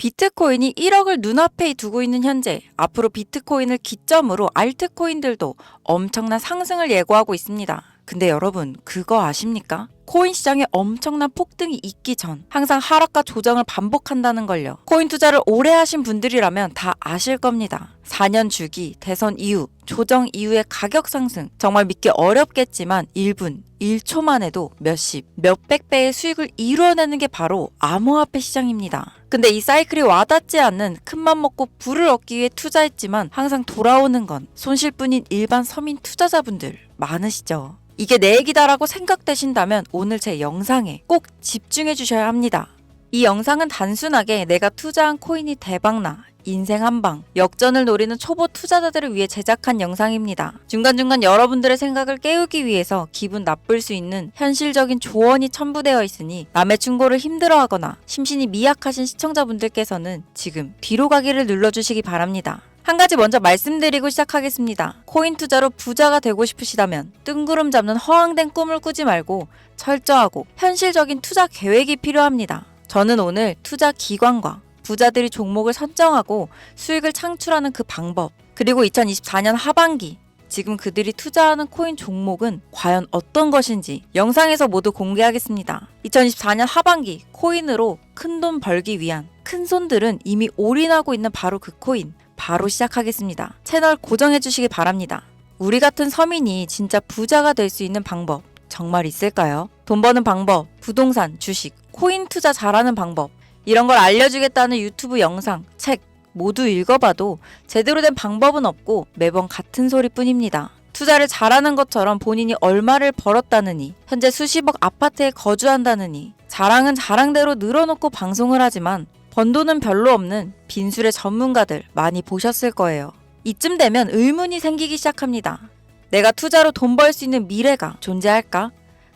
비트코인이 1억을 눈앞에 두고 있는 현재 앞으로 비트코인을 기점으로 알트코인들도 엄청난 상승을 예고하고 있습니다. 근데 여러분 그거 아십니까? 코인 시장에 엄청난 폭등이 있기 전 항상 하락과 조정을 반복한다는 걸요. 코인 투자를 오래 하신 분들이라면 다 아실 겁니다. 4년 주기, 대선 이후, 조정 이후의 가격 상승 정말 믿기 어렵겠지만 1분, 1초만 해도 몇십, 몇백 배의 수익을 이루어내는 게 바로 암호화폐 시장입니다. 근데 이 사이클이 와닿지 않는 큰맘 먹고 부를 얻기 위해 투자했지만 항상 돌아오는 건 손실뿐인 일반 서민 투자자분들 많으시죠. 이게 내 얘기다라고 생각되신다면 오늘 제 영상에 꼭 집중해 주셔야 합니다. 이 영상은 단순하게 내가 투자한 코인이 대박나 인생 한방 역전을 노리는 초보 투자자들을 위해 제작한 영상입니다. 중간중간 여러분들의 생각을 깨우기 위해서 기분 나쁠 수 있는 현실적인 조언이 첨부되어 있으니 남의 충고를 힘들어하거나 심신이 미약하신 시청자분들께서는 지금 뒤로 가기를 눌러주시기 바랍니다. 한 가지 먼저 말씀드리고 시작하겠습니다. 코인 투자로 부자가 되고 싶으시다면 뜬구름 잡는 허황된 꿈을 꾸지 말고 철저하고 현실적인 투자 계획이 필요합니다. 저는 오늘 투자 기관과 부자들이 종목을 선정하고 수익을 창출하는 그 방법, 그리고 2024년 하반기 지금 그들이 투자하는 코인 종목은 과연 어떤 것인지 영상에서 모두 공개하겠습니다. 2024년 하반기 코인으로 큰 돈 벌기 위한 큰 손들은 이미 올인하고 있는 바로 그 코인 바로 시작하겠습니다. 채널 고정해 주시기 바랍니다. 우리 같은 서민이 진짜 부자가 될 수 있는 방법 정말 있을까요? 돈 버는 방법, 부동산, 주식, 코인 투자 잘하는 방법 이런 걸 알려주겠다는 유튜브 영상, 책 모두 읽어봐도 제대로 된 방법은 없고 매번 같은 소리뿐입니다. 투자를 잘하는 것처럼 본인이 얼마를 벌었다느니, 현재 수십억 아파트에 거주한다느니, 자랑은 자랑대로 늘어놓고 방송을 하지만 번 돈은 별로 없는 빈술의 전문가들 많이 보셨을 거예요. 이쯤 되면 의문이 생기기 시작합니다. 내가 투자로 돈 벌 수 있는 미래가 존재할까?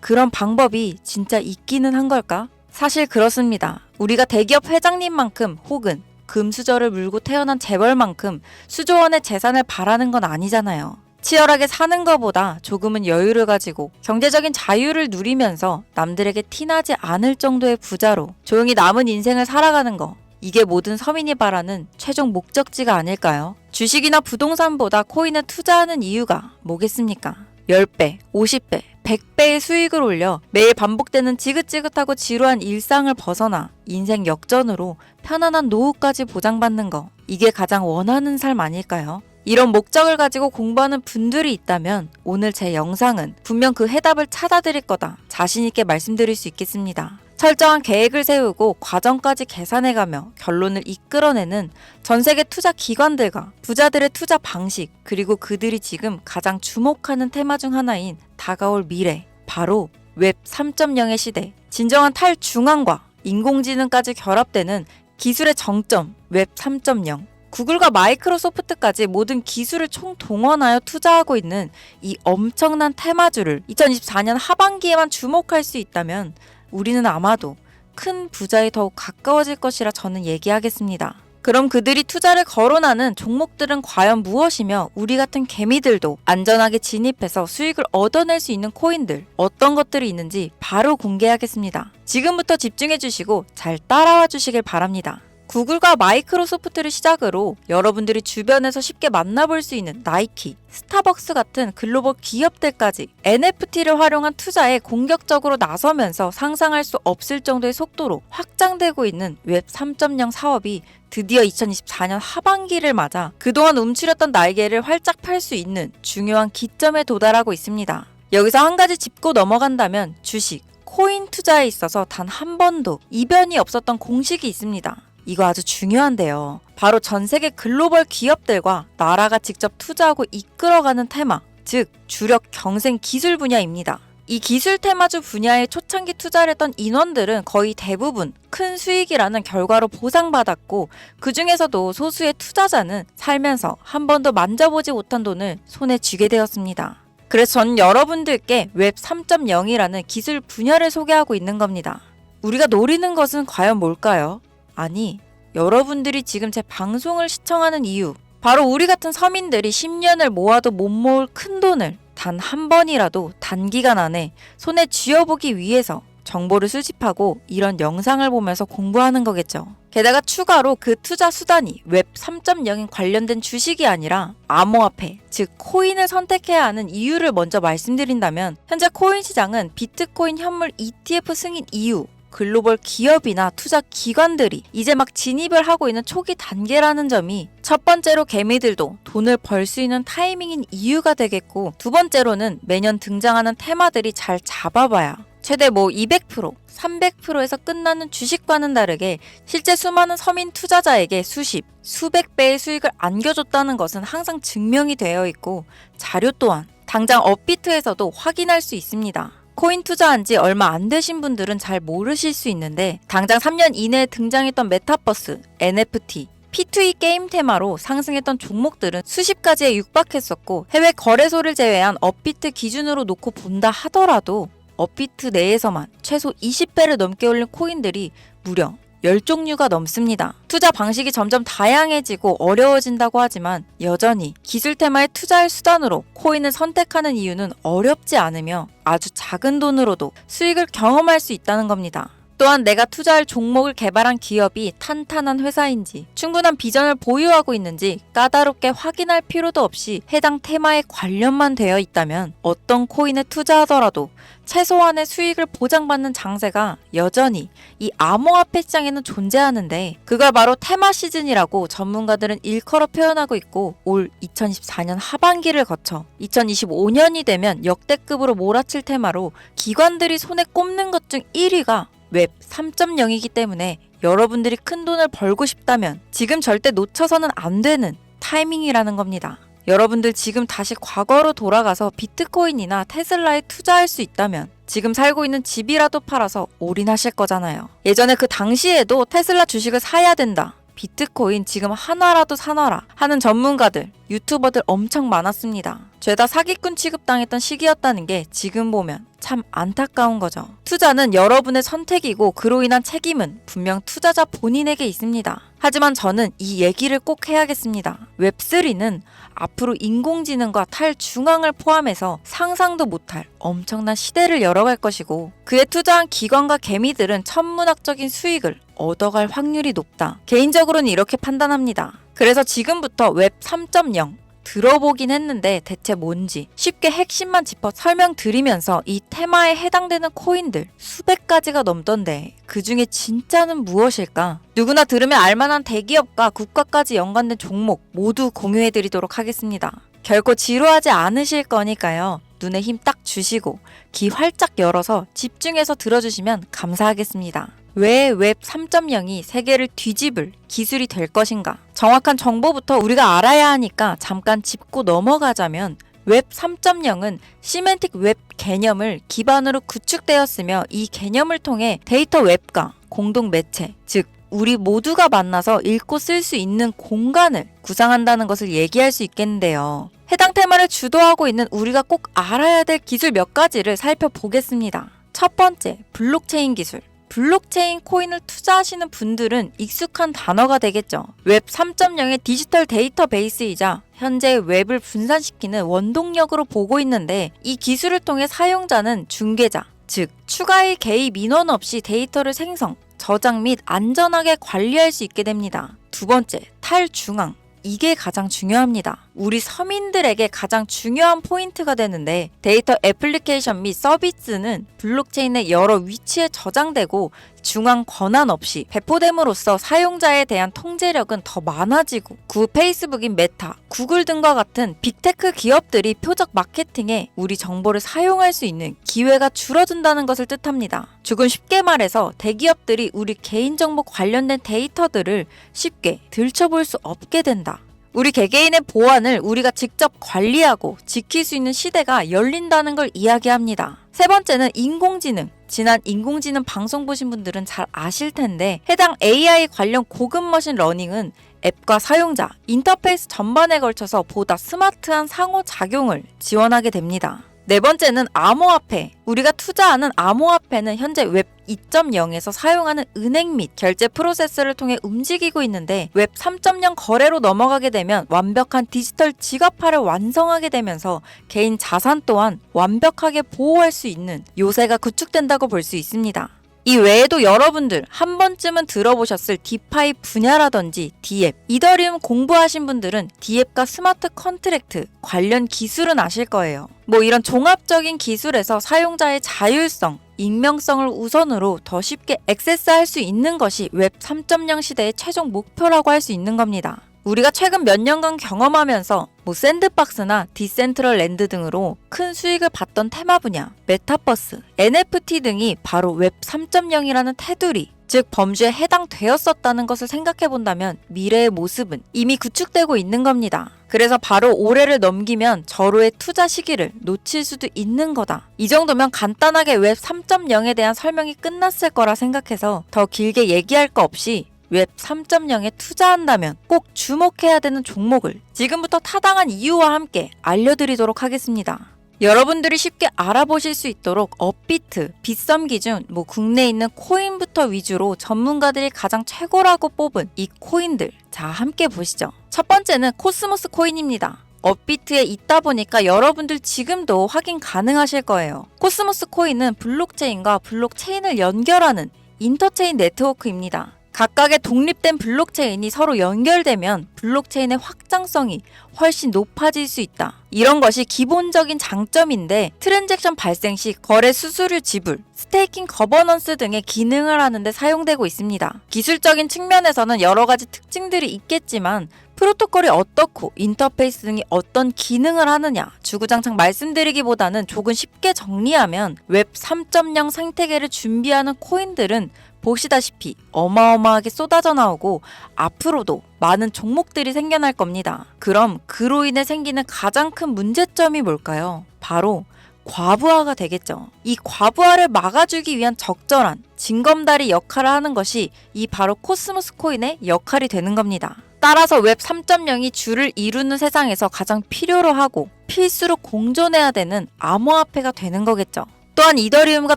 그런 방법이 진짜 있기는 한 걸까? 사실 그렇습니다. 우리가 대기업 회장님만큼 혹은 금수저를 물고 태어난 재벌만큼 수조원의 재산을 바라는 건 아니잖아요. 치열하게 사는 것보다 조금은 여유를 가지고 경제적인 자유를 누리면서 남들에게 티나지 않을 정도의 부자로 조용히 남은 인생을 살아가는 거. 이게 모든 서민이 바라는 최종 목적지가 아닐까요? 주식이나 부동산보다 코인에 투자하는 이유가 뭐겠습니까? 10배, 50배, 100배의 수익을 올려 매일 반복되는 지긋지긋하고 지루한 일상을 벗어나 인생 역전으로 편안한 노후까지 보장받는 거. 이게 가장 원하는 삶 아닐까요? 이런 목적을 가지고 공부하는 분들이 있다면 오늘 제 영상은 분명 그 해답을 찾아드릴 거다. 자신있게 말씀드릴 수 있겠습니다. 철저한 계획을 세우고 과정까지 계산해가며 결론을 이끌어내는 전 세계 투자 기관들과 부자들의 투자 방식, 그리고 그들이 지금 가장 주목하는 테마 중 하나인 다가올 미래, 바로 웹 3.0의 시대, 진정한 탈중앙과 인공지능까지 결합되는 기술의 정점, 웹 3.0. 구글과 마이크로소프트까지 모든 기술을 총동원하여 투자하고 있는 이 엄청난 테마주를 2024년 하반기에만 주목할 수 있다면 우리는 아마도 큰 부자에 더욱 가까워질 것이라 저는 얘기하겠습니다. 그럼 그들이 투자를 거론하는 종목들은 과연 무엇이며 우리 같은 개미들도 안전하게 진입해서 수익을 얻어낼 수 있는 코인들 어떤 것들이 있는지 바로 공개하겠습니다. 지금부터 집중해 주시고 잘 따라와 주시길 바랍니다. 구글과 마이크로소프트를 시작으로 여러분들이 주변에서 쉽게 만나볼 수 있는 나이키, 스타벅스 같은 글로벌 기업들까지 NFT를 활용한 투자에 공격적으로 나서면서 상상할 수 없을 정도의 속도로 확장되고 있는 웹 3.0 사업이 드디어 2024년 하반기를 맞아 그동안 움츠렸던 날개를 활짝 펼 수 있는 중요한 기점에 도달하고 있습니다. 여기서 한 가지 짚고 넘어간다면 주식, 코인 투자에 있어서 단 한 번도 이변이 없었던 공식이 있습니다. 이거 아주 중요한데요. 바로 전 세계 글로벌 기업들과 나라가 직접 투자하고 이끌어가는 테마, 즉 주력 경생 기술 분야입니다. 이 기술 테마주 분야에 초창기 투자를 했던 인원들은 거의 대부분 큰 수익이라는 결과로 보상받았고 그 중에서도 소수의 투자자는 살면서 한 번도 만져보지 못한 돈을 손에 쥐게 되었습니다. 그래서 전 여러분들께 웹 3.0이라는 기술 분야를 소개하고 있는 겁니다. 우리가 노리는 것은 과연 뭘까요? 아니, 여러분들이 지금 제 방송을 시청하는 이유. 바로 우리 같은 서민들이 10년을 모아도 못 모을 큰 돈을 단 한 번이라도 단기간 안에 손에 쥐어보기 위해서 정보를 수집하고 이런 영상을 보면서 공부하는 거겠죠. 게다가 추가로 그 투자 수단이 웹 3.0인 관련된 주식이 아니라 암호화폐, 즉 코인을 선택해야 하는 이유를 먼저 말씀드린다면 현재 코인 시장은 비트코인 현물 ETF 승인 이후 글로벌 기업이나 투자 기관들이 이제 막 진입을 하고 있는 초기 단계라는 점이 첫 번째로 개미들도 돈을 벌 수 있는 타이밍인 이유가 되겠고 두 번째로는 매년 등장하는 테마들이 잘 잡아봐야 최대 뭐 200%, 300%에서 끝나는 주식과는 다르게 실제 수많은 서민 투자자에게 수십, 수백 배의 수익을 안겨줬다는 것은 항상 증명이 되어 있고 자료 또한 당장 업비트에서도 확인할 수 있습니다. 코인 투자한 지 얼마 안 되신 분들은 잘 모르실 수 있는데 당장 3년 이내에 등장했던 메타버스, NFT, P2E 게임 테마로 상승했던 종목들은 수십 가지에 육박했었고 해외 거래소를 제외한 업비트 기준으로 놓고 본다 하더라도 업비트 내에서만 최소 20배를 넘게 올린 코인들이 무려 10종류가 넘습니다. 투자 방식이 점점 다양해지고 어려워진다고 하지만 여전히 기술 테마에 투자할 수단으로 코인을 선택하는 이유는 어렵지 않으며 아주 작은 돈으로도 수익을 경험할 수 있다는 겁니다. 또한 내가 투자할 종목을 개발한 기업이 탄탄한 회사인지 충분한 비전을 보유하고 있는지 까다롭게 확인할 필요도 없이 해당 테마에 관련만 되어 있다면 어떤 코인에 투자하더라도 최소한의 수익을 보장받는 장세가 여전히 이 암호화폐 시장에는 존재하는데 그걸 바로 테마 시즌이라고 전문가들은 일컬어 표현하고 있고 올 2024년 하반기를 거쳐 2025년이 되면 역대급으로 몰아칠 테마로 기관들이 손에 꼽는 것 중 1위가 웹 3.0이기 때문에 여러분들이 큰 돈을 벌고 싶다면 지금 절대 놓쳐서는 안 되는 타이밍이라는 겁니다. 여러분들 지금 다시 과거로 돌아가서 비트코인이나 테슬라에 투자할 수 있다면 지금 살고 있는 집이라도 팔아서 올인하실 거잖아요. 예전에 그 당시에도 테슬라 주식을 사야 된다. 비트코인 지금 하나라도 사놔라 하는 전문가들, 유튜버들 엄청 많았습니다. 죄다 사기꾼 취급당했던 시기였다는 게 지금 보면 참 안타까운 거죠. 투자는 여러분의 선택이고 그로 인한 책임은 분명 투자자 본인에게 있습니다. 하지만 저는 이 얘기를 꼭 해야겠습니다. 웹3는 앞으로 인공지능과 탈중앙을 포함해서 상상도 못할 엄청난 시대를 열어갈 것이고 그에 투자한 기관과 개미들은 천문학적인 수익을 얻어갈 확률이 높다. 개인적으로는 이렇게 판단합니다. 그래서 지금부터 웹 3.0 들어보긴 했는데 대체 뭔지 쉽게 핵심만 짚어 설명드리면서 이 테마에 해당되는 코인들 수백 가지가 넘던데 그 중에 진짜는 무엇일까? 누구나 들으면 알만한 대기업과 국가까지 연관된 종목 모두 공유해드리도록 하겠습니다. 결코 지루하지 않으실 거니까요. 눈에 힘 딱 주시고 귀 활짝 열어서 집중해서 들어주시면 감사하겠습니다. 왜 웹 3.0이 세계를 뒤집을 기술이 될 것인가? 정확한 정보부터 우리가 알아야 하니까 잠깐 짚고 넘어가자면 웹 3.0은 시멘틱 웹 개념을 기반으로 구축되었으며 이 개념을 통해 데이터 웹과 공동 매체, 즉 우리 모두가 만나서 읽고 쓸 수 있는 공간을 구상한다는 것을 얘기할 수 있겠는데요. 해당 테마를 주도하고 있는 우리가 꼭 알아야 될 기술 몇 가지를 살펴보겠습니다. 첫 번째, 블록체인 기술. 블록체인 코인을 투자하시는 분들은 익숙한 단어가 되겠죠. 웹 3.0의 디지털 데이터베이스이자 현재 웹을 분산시키는 원동력으로 보고 있는데 이 기술을 통해 사용자는 중개자, 즉 추가의 개입 인원 없이 데이터를 생성, 저장 및 안전하게 관리할 수 있게 됩니다. 두 번째, 탈중앙. 이게 가장 중요합니다. 우리 서민들에게 가장 중요한 포인트가 되는데 데이터 애플리케이션 및 서비스는 블록체인의 여러 위치에 저장되고 중앙 권한 없이 배포됨으로써 사용자에 대한 통제력은 더 많아지고 구 페이스북인 메타, 구글 등과 같은 빅테크 기업들이 표적 마케팅에 우리 정보를 사용할 수 있는 기회가 줄어든다는 것을 뜻합니다. 조금 쉽게 말해서 대기업들이 우리 개인정보 관련된 데이터들을 쉽게 들춰볼 수 없게 된다. 우리 개개인의 보안을 우리가 직접 관리하고 지킬 수 있는 시대가 열린다는 걸 이야기합니다. 세 번째는 인공지능. 지난 인공지능 방송 보신 분들은 잘 아실 텐데 해당 AI 관련 고급 머신 러닝은 앱과 사용자, 인터페이스 전반에 걸쳐서 보다 스마트한 상호작용을 지원하게 됩니다. 네 번째는 암호화폐. 우리가 투자하는 암호화폐는 현재 웹 2.0에서 사용하는 은행 및 결제 프로세스를 통해 움직이고 있는데 웹 3.0 거래로 넘어가게 되면 완벽한 디지털 지갑화를 완성하게 되면서 개인 자산 또한 완벽하게 보호할 수 있는 요새가 구축된다고 볼 수 있습니다. 이 외에도 여러분들 한 번쯤은 들어보셨을 디파이 분야라든지 디앱, 이더리움 공부하신 분들은 디앱과 스마트 컨트랙트 관련 기술은 아실 거예요. 뭐 이런 종합적인 기술에서 사용자의 자율성, 익명성을 우선으로 더 쉽게 액세스할 수 있는 것이 웹 3.0 시대의 최종 목표라고 할 수 있는 겁니다. 우리가 최근 몇 년간 경험하면서 뭐 샌드박스나 디센트럴 랜드 등으로 큰 수익을 봤던 테마 분야, 메타버스, NFT 등이 바로 웹 3.0이라는 테두리, 즉 범주에 해당되었었다는 것을 생각해 본다면 미래의 모습은 이미 구축되고 있는 겁니다. 그래서 바로 올해를 넘기면 절호의 투자 시기를 놓칠 수도 있는 거다. 이 정도면 간단하게 웹 3.0에 대한 설명이 끝났을 거라 생각해서 더 길게 얘기할 거 없이 웹 3.0에 투자한다면 꼭 주목해야 되는 종목을 지금부터 타당한 이유와 함께 알려드리도록 하겠습니다. 여러분들이 쉽게 알아보실 수 있도록 업비트, 빗썸 기준, 뭐 국내에 있는 코인부터 위주로 전문가들이 가장 최고라고 뽑은 이 코인들. 자, 함께 보시죠. 첫 번째는 코스모스 코인입니다. 업비트에 있다 보니까 여러분들 지금도 확인 가능하실 거예요. 코스모스 코인은 블록체인과 블록체인을 연결하는 인터체인 네트워크입니다. 각각의 독립된 블록체인이 서로 연결되면 블록체인의 확장성이 훨씬 높아질 수 있다. 이런 것이 기본적인 장점인데 트랜잭션 발생 시 거래 수수료 지불, 스테이킹 거버넌스 등의 기능을 하는데 사용되고 있습니다. 기술적인 측면에서는 여러 가지 특징들이 있겠지만 프로토콜이 어떻고 인터페이스 등이 어떤 기능을 하느냐 주구장창 말씀드리기보다는 조금 쉽게 정리하면 웹 3.0 생태계를 준비하는 코인들은 보시다시피 어마어마하게 쏟아져 나오고 앞으로도 많은 종목들이 생겨날 겁니다. 그럼 그로 인해 생기는 가장 큰 문제점이 뭘까요? 바로 과부하가 되겠죠. 이 과부하를 막아주기 위한 적절한 징검다리 역할을 하는 것이 이 바로 코스모스 코인의 역할이 되는 겁니다. 따라서 웹 3.0이 주를 이루는 세상에서 가장 필요로 하고 필수로 공존해야 되는 암호화폐가 되는 거겠죠. 또한 이더리움과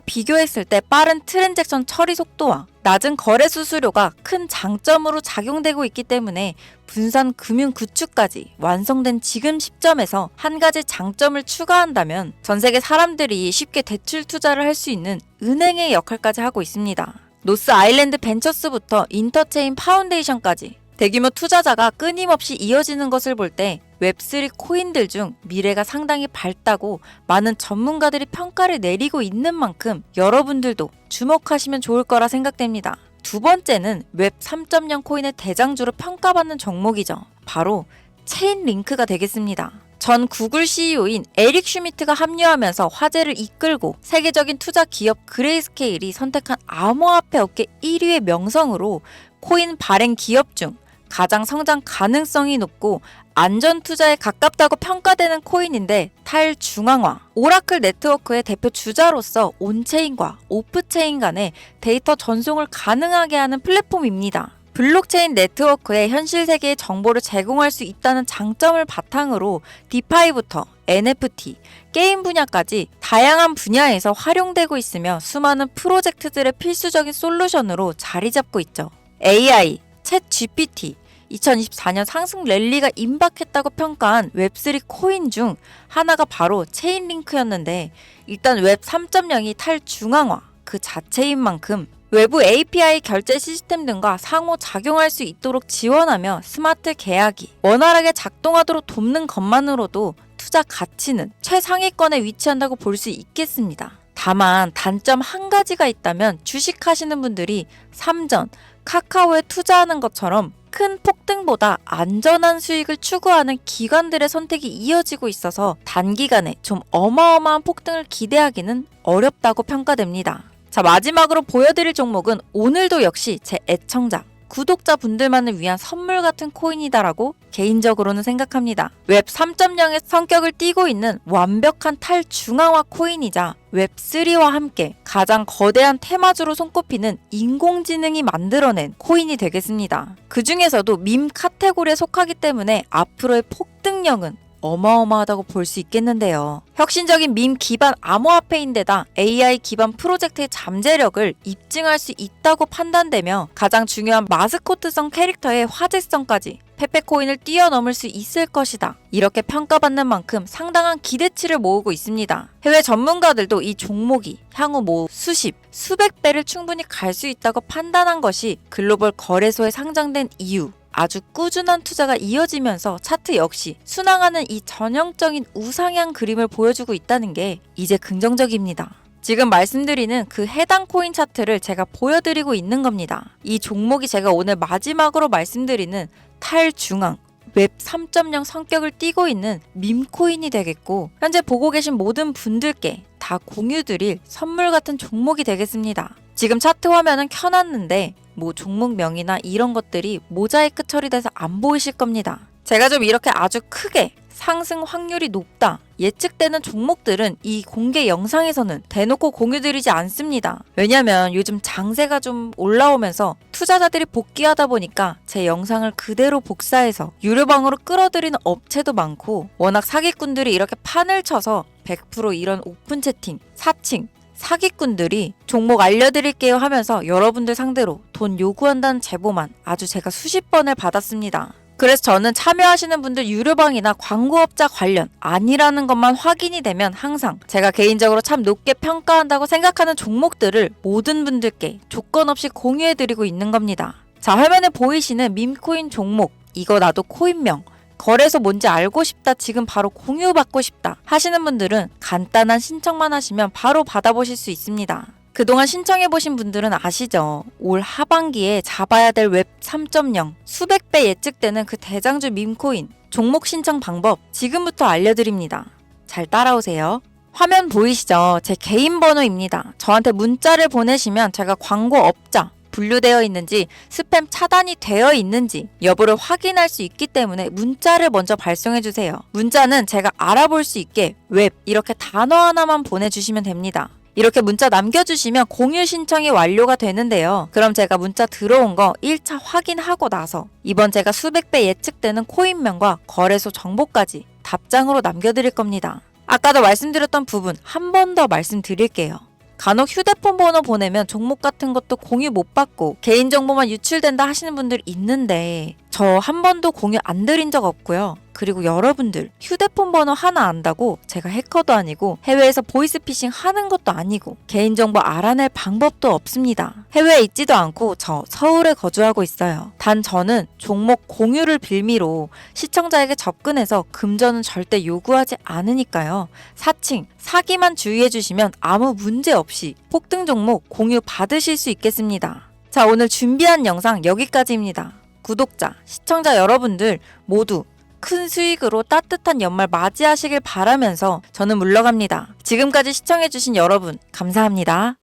비교했을 때 빠른 트랜잭션 처리 속도와 낮은 거래 수수료가 큰 장점으로 작용되고 있기 때문에 분산 금융 구축까지 완성된 지금 시점에서 한 가지 장점을 추가한다면 전 세계 사람들이 쉽게 대출 투자를 할 수 있는 은행의 역할까지 하고 있습니다. 노스 아일랜드 벤처스부터 인터체인 파운데이션까지 대규모 투자자가 끊임없이 이어지는 것을 볼 때 웹3 코인들 중 미래가 상당히 밝다고 많은 전문가들이 평가를 내리고 있는 만큼 여러분들도 주목하시면 좋을 거라 생각됩니다. 두 번째는 웹 3.0 코인의 대장주로 평가받는 종목이죠. 바로 체인 링크가 되겠습니다. 전 구글 CEO인 에릭 슈미트가 합류하면서 화제를 이끌고 세계적인 투자 기업 그레이스케일이 선택한 암호화폐 업계 1위의 명성으로 코인 발행 기업 중 가장 성장 가능성이 높고 안전 투자에 가깝다고 평가되는 코인인데 탈중앙화 오라클 네트워크의 대표 주자로서 온체인과 오프체인 간의 데이터 전송을 가능하게 하는 플랫폼입니다. 블록체인 네트워크에 현실 세계의 정보를 제공할 수 있다는 장점을 바탕으로 디파이부터 NFT, 게임 분야까지 다양한 분야에서 활용되고 있으며 수많은 프로젝트들의 필수적인 솔루션으로 자리 잡고 있죠. AI, 챗 GPT, 2024년 상승 랠리가 임박했다고 평가한 웹3 코인 중 하나가 바로 체인링크였는데 일단 웹 3.0이 탈중앙화 그 자체인 만큼 외부 API 결제 시스템 등과 상호 작용할 수 있도록 지원하며 스마트 계약이 원활하게 작동하도록 돕는 것만으로도 투자 가치는 최상위권에 위치한다고 볼 수 있겠습니다. 다만 단점 한 가지가 있다면 주식하시는 분들이 삼전 카카오에 투자하는 것처럼 큰 폭등보다 안전한 수익을 추구하는 기관들의 선택이 이어지고 있어서 단기간에 좀 어마어마한 폭등을 기대하기는 어렵다고 평가됩니다. 자, 마지막으로 보여드릴 종목은 오늘도 역시 제 애청자, 구독자분들만을 위한 선물 같은 코인이다라고 개인적으로는 생각합니다. 웹 3.0의 성격을 띠고 있는 완벽한 탈중앙화 코인이자 웹 3와 함께 가장 거대한 테마주로 손꼽히는 인공지능이 만들어낸 코인이 되겠습니다. 그 중에서도 밈 카테고리에 속하기 때문에 앞으로의 폭등력은 어마어마하다고 볼 수 있겠는데요. 혁신적인 밈 기반 암호화폐인데다 AI 기반 프로젝트의 잠재력을 입증할 수 있다고 판단되며 가장 중요한 마스코트성 캐릭터의 화제성까지 페페코인을 뛰어넘을 수 있을 것이다. 이렇게 평가받는 만큼 상당한 기대치를 모으고 있습니다. 해외 전문가들도 이 종목이 향후 뭐 수십, 수백 배를 충분히 갈 수 있다고 판단한 것이 글로벌 거래소에 상장된 이유. 아주 꾸준한 투자가 이어지면서 차트 역시 순항하는 이 전형적인 우상향 그림을 보여주고 있다는 게 이제 긍정적입니다. 지금 말씀드리는 그 해당 코인 차트를 제가 보여드리고 있는 겁니다. 이 종목이 제가 오늘 마지막으로 말씀드리는 탈중앙 웹 3.0 성격을 띠고 있는 밈코인이 되겠고 현재 보고 계신 모든 분들께 다 공유드릴 선물 같은 종목이 되겠습니다. 지금 차트 화면은 켜놨는데 뭐 종목명이나 이런 것들이 모자이크 처리돼서 안 보이실 겁니다. 제가 좀 이렇게 아주 크게 상승 확률이 높다 예측되는 종목들은 이 공개 영상에서는 대놓고 공유드리지 않습니다. 왜냐면 요즘 장세가 좀 올라오면서 투자자들이 복귀하다 보니까 제 영상을 그대로 복사해서 유료방으로 끌어들이는 업체도 많고 워낙 사기꾼들이 이렇게 판을 쳐서 100% 이런 오픈 채팅, 사칭, 사기꾼들이 종목 알려드릴게요 하면서 여러분들 상대로 돈 요구한다는 제보만 아주 제가 수십 번을 받았습니다. 그래서 저는 참여하시는 분들 유료방이나 광고업자 관련 아니라는 것만 확인이 되면 항상 제가 개인적으로 참 높게 평가한다고 생각하는 종목들을 모든 분들께 조건 없이 공유해드리고 있는 겁니다. 자, 화면에 보이시는 밈코인 종목, 이거 나도 코인명, 거래소 뭔지 알고 싶다, 지금 바로 공유받고 싶다 하시는 분들은 간단한 신청만 하시면 바로 받아보실 수 있습니다. 그동안 신청해보신 분들은 아시죠? 올 하반기에 잡아야 될 웹 3.0 수백 배 예측되는 그 대장주 밈코인 종목 신청 방법 지금부터 알려드립니다. 잘 따라오세요. 화면 보이시죠? 제 개인 번호입니다. 저한테 문자를 보내시면 제가 광고 업자 분류되어 있는지 스팸 차단이 되어 있는지 여부를 확인할 수 있기 때문에 문자를 먼저 발송해 주세요. 문자는 제가 알아볼 수 있게 웹 이렇게 단어 하나만 보내주시면 됩니다. 이렇게 문자 남겨주시면 공유 신청이 완료가 되는데요. 그럼 제가 문자 들어온 거 1차 확인하고 나서 이번 제가 수백 배 예측되는 코인명과 거래소 정보까지 답장으로 남겨드릴 겁니다. 아까도 말씀드렸던 부분 한 번 더 말씀드릴게요. 간혹 휴대폰 번호 보내면 종목 같은 것도 공유 못 받고 개인정보만 유출된다 하시는 분들 있는데 저 한 번도 공유 안 드린 적 없고요. 그리고 여러분들 휴대폰 번호 하나 안다고 제가 해커도 아니고 해외에서 보이스피싱 하는 것도 아니고 개인정보 알아낼 방법도 없습니다. 해외에 있지도 않고 저 서울에 거주하고 있어요. 단 저는 종목 공유를 빌미로 시청자에게 접근해서 금전은 절대 요구하지 않으니까요. 사칭, 사기만 주의해 주시면 아무 문제 없이 폭등 종목 공유 받으실 수 있겠습니다. 자, 오늘 준비한 영상 여기까지입니다. 구독자, 시청자 여러분들 모두 큰 수익으로 따뜻한 연말 맞이하시길 바라면서 저는 물러갑니다. 지금까지 시청해주신 여러분, 감사합니다.